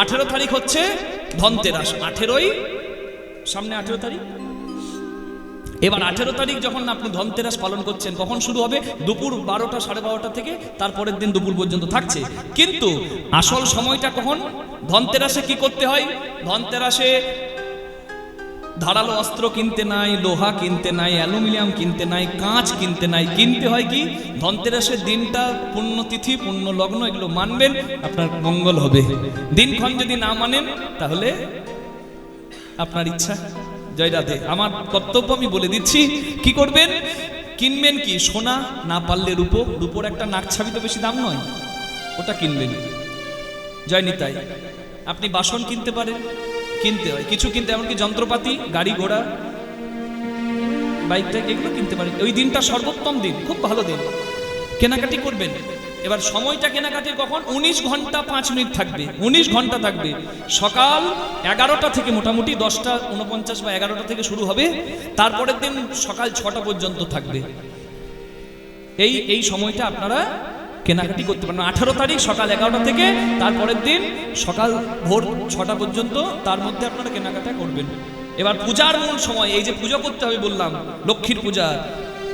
আঠেরো তারিখ হচ্ছে ধনতেরাস। আঠেরোই? সামনে আঠেরো তারিখ? এবার আঠেরো তারিখ যখন আপনি ধনতেরাস পালন করছেন, কখন শুরু হবে? দুপুর বারোটা, সাড়ে বারোটা থেকে তারপরের দিন দুপুর পর্যন্ত থাকছে। কিন্তু আসল সময়টা কখন? ধনতেরাসে কি করতে হয়? ধনতেরাসে ধারালো অস্ত্র কিনতে নাই, লোহা কিনতে নাই, অ্যালুমিনিয়াম কিনতে নাই, কাঁচ কিনতে নাই। কিনতে হয় কি? ধনতেরাসের দিনটা পুণ্যতিথি পুণ্য লগ্ন এগুলো মানবেন, আপনার মঙ্গল হবে। দিনক্ষণ যদি না মানেন, তাহলে আপনার ইচ্ছা। জয় রাধে। আমার কর্তব্য আমি বলে দিচ্ছি, কি করবেন? কিনবেন কি? সোনা না পারলে রূপো। রূপোর একটা নাকছাবি তো বেশি দাম নয়। ওটা কিনবেন। জয় নিতাই। আপনি বাসন কিনতে পারেন। কিনতে হয়। কিছু কিনতে এমনকি যন্ত্রপাতি, গাড়ি ঘোড়া, বাইক টাইক এগুলো কিনতে পারেন। ওই দিনটা সর্বোত্তম দিন, খুব ভালো দিন। কেনাকাটি করবেন। এবার সময়টা কেনাকাটির কখন? উনিশ ঘণ্টা পাঁচ মিনিট থাকবে। উনিশ ঘণ্টা থাকবে। সকাল এগারোটা থেকে মোটামুটি দশটা উনপঞ্চাশ বা এগারোটা থেকে শুরু হবে। তারপরের দিন সকাল ছটা পর্যন্ত থাকবে। এই এই সময়টা আপনারা কেনাকাটি করতে পারেন। আঠারো তারিখ সকাল এগারোটা থেকে, তারপরের দিন সকাল ভোর ছটা পর্যন্ত তার মধ্যে আপনারা কেনাকাটা করবেন। এবার পূজার মূল সময়, এই যে পুজো করতে হবে বললাম, লক্ষ্মীর পূজা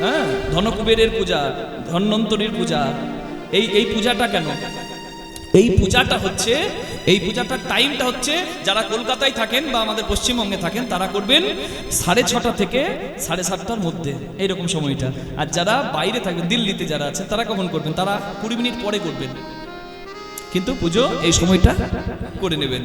হ্যাঁ? ধনকুবেরের পূজা, ধন্বন্তরীর পূজা, এই এই পূজাটা কেন? এই পূজাটা হচ্ছে এই পূজাটার টাইমটা হচ্ছে যারা কলকাতায় থাকেন বা আমাদের পশ্চিমবঙ্গে থাকেন, তারা করবেন সাড়ে ছটা থেকে সাড়ে সাতটার মধ্যে, এইরকম সময়টা। আর যারা বাইরে থাকবেন, দিল্লিতে যারা আছে, তারা কখন করবেন? তারা কুড়ি মিনিট পরে করবেন। কিন্তু পুজো এই সময়টা করে নেবেন।